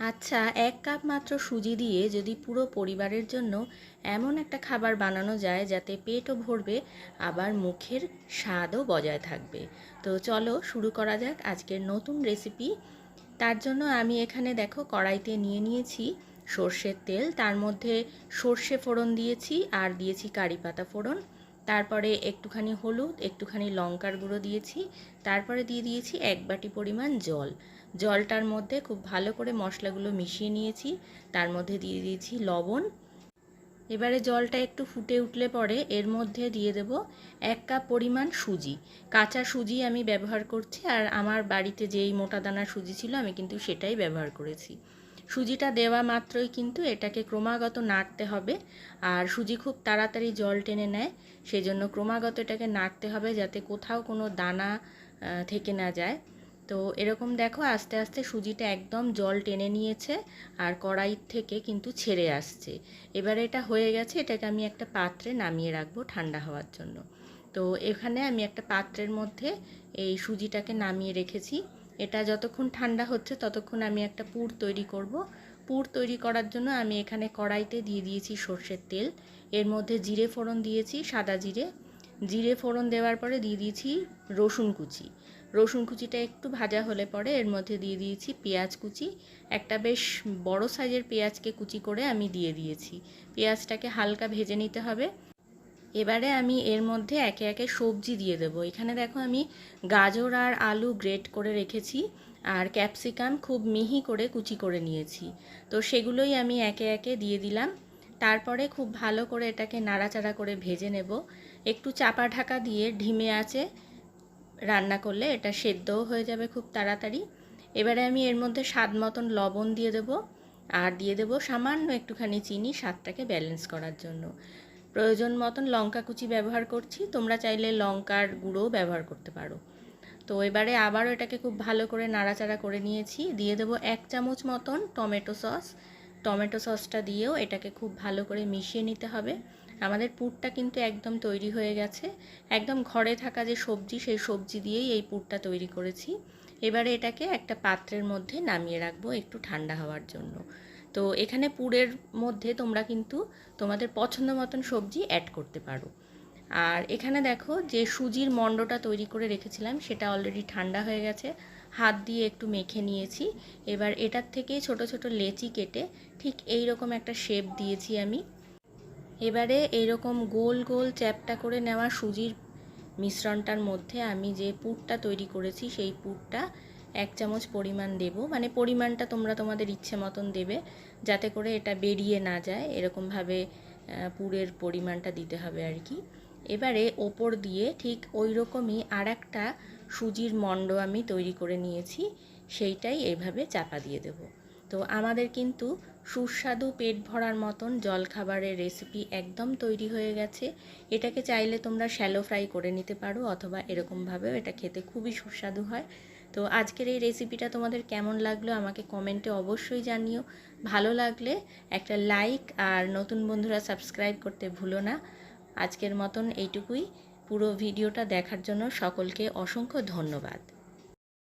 আচ্ছা এক কাপ মাত্র সুজি দিয়ে যদি পুরো পরিবারের জন্য এমন একটা খাবার বানানো যায় যাতে পেটও ভরবে, আবার মুখের স্বাদও বজায় থাকবে। তো চলো শুরু করা যাক আজকের নতুন রেসিপি তার জন্য আমি এখানে দেখো কড়াইতে নিয়ে নিয়েছি সর্ষের তেল, তার মধ্যে সর্ষে ফোড়ন দিয়েছি আর দিয়েছি কারি পাতা ফোড়ন। তারপরে একটুখানি হলুদ, একটুখানি লঙ্কার গুঁড়ো দিয়েছি। তারপরে দিয়ে দিয়েছি এক বাটি পরিমাণ জল। জলটার মধ্যে খুব ভালো করে মশলাগুলো মিশিয়ে নিয়েছি। তার মধ্যে দিয়ে দিয়েছি লবণ। এবারে জলটা একটু ফুটে উঠলে পরে এর মধ্যে দিয়ে দেব এক কাপ পরিমাণ সুজি। কাঁচা সুজি আমি ব্যবহার করছি আর আমার বাড়িতে যেই মোটা দানার সুজি ছিল আমি কিন্তু সেটাই ব্যবহার করেছি। সুজিটা দেওয়া মাত্রই কিন্তু এটাকে ক্রমাগত নাড়তে হবে। আর সুজি খুব তাড়াতাড়ি জল টেনে নেয়, সেজন্য ক্রমাগত এটাকে নাড়তে হবে যাতে কোথাও কোনো দানা থেকে না যায়। তো এরকম দেখো আস্তে আস্তে সুজিটা একদম জল টেনে নিয়েছে আর কড়াইর থেকে কিন্তু ছেড়ে আসছে। এবারে এটা হয়ে গেছে, এটাকে আমি একটা পাত্রে নামিয়ে রাখব ঠান্ডা হওয়ার জন্য। তো এখানে আমি একটা পাত্রের মধ্যে এই সুজিটাকে নামিয়ে রেখেছি। এটা যতক্ষণ ঠান্ডা হচ্ছে ততক্ষণ আমি একটা পুর তৈরি করব। পুর তৈরি করার জন্য আমি এখানে কড়াইতে দিয়ে দিয়েছি সর্ষের তেল। এর মধ্যে জিরে ফোড়ন দিয়েছি, সাদা জিরে। জিরে ফোড়ন দেওয়ার পরে দিয়ে দিয়েছি রসুন কুচি। রসুন কুচিটা একটু ভাজা হলে পরে এর মধ্যে দিয়ে দিয়েছি পেঁয়াজ কুচি। একটা বেশ বড় সাইজের পেঁয়াজকে কুচি করে আমি দিয়ে দিয়েছি। পেঁয়াজটাকে হালকা ভেজে নিতে হবে। এবারে আমি এর মধ্যে একে একে সবজি দিয়ে দেব। এখানে দেখো আমি গাজর আর আলু গ্রেট করে রেখেছি আর ক্যাপসিকাম খুব মিহি করে কুচি করে নিয়েছি। তো সেগুলোই আমি একে একে দিয়ে দিলাম। তারপরে খুব ভালো করে এটাকে নাড়াচাড়া করে ভেজে নেব। একটু চাপা ঢাকা দিয়ে ঢিমে আছে রান্না করলে এটা সেদ্ধও হয়ে যাবে খুব তাড়াতাড়ি। এবারে আমি এর মধ্যে স্বাদ মতন লবণ দিয়ে দেবো। আর দিয়ে দেবো সামান্য একটুখানি চিনি স্বাদটাকে ব্যালেন্স করার জন্য। প্রয়োজন মতন লঙ্কা কুচি ব্যবহার করছি। তোমরা চাইলে লঙ্কার গুঁড়োও ব্যবহার করতে পারো। তো এবারে আবারও এটাকে খুব ভালো করে নাড়াচাড়া করে নিয়েছি। দিয়ে দেবো এক চামচ মতন টমেটো সস। টমেটো সসটা দিয়েও এটাকে খুব ভালো করে মিশিয়ে নিতে হবে। আমাদের পুরটা কিন্তু একদম তৈরি হয়ে গেছে। একদম ঘরে থাকা যে সবজি, সেই সবজি দিয়েই এই পুরটা তৈরি করেছি। এবারে এটাকে একটা পাত্রের মধ্যে নামিয়ে রাখব একটু ঠান্ডা হওয়ার জন্য। তো এখানে পুরের মধ্যে তোমরা কিন্তু তোমাদের পছন্দ মতন সবজি অ্যাড করতে পারো। আর এখানে দেখো যে সুজির মণ্ডটা তৈরি করে রেখেছিলাম, সেটা অলরেডি ঠান্ডা হয়ে গেছে। হাত দিয়ে একটু মেখে নিয়েছি। এবার এটার থেকে ছোট ছোট লেচি কেটে ঠিক এই রকম একটা শেপ দিয়েছি আমি। এবারে এইরকম গোল গোল চ্যাপটা করে নেওয়া সুজির মিশ্রণটার মধ্যে আমি যে পুরটা তৈরি করেছি, সেই পুরটা এক চামচ পরিমাণ দেব। মানে পরিমাণটা তোমরা তোমাদের ইচ্ছে মতন দেবে, যাতে করে এটা বেরিয়ে না যায়। এরকমভাবে পুরের পরিমাণটা দিতে হবে আর কি। এবারে ওপর দিয়ে ঠিক ওই রকমই আর একটা সুজির মণ্ড আমি তৈরি করে নিয়েছি, সেইটাই এইভাবে চাপা দিয়ে দেব। তো আমাদের কিন্তু সুস্বাদু পেট ভরার মতন জলখাবারের রেসিপি একদম তৈরি হয়ে গেছে। এটাকে চাইলে তোমরা শ্যালো ফ্রাই করে নিতে পারো, অথবা এরকমভাবেও এটা খেতে খুবই সুস্বাদু হয়। তো আজকের এই রেসিপিটা তোমাদের কেমন লাগল আমাকে কমেন্টে অবশ্যই জানিও। ভালো লাগলে একটা লাইক আর নতুন বন্ধুরা সাবস্ক্রাইব করতে ভুলো না। আজকের মতন এইটুকুই। পুরো ভিডিওটা দেখার জন্য সকলকে অসংখ্য ধন্যবাদ।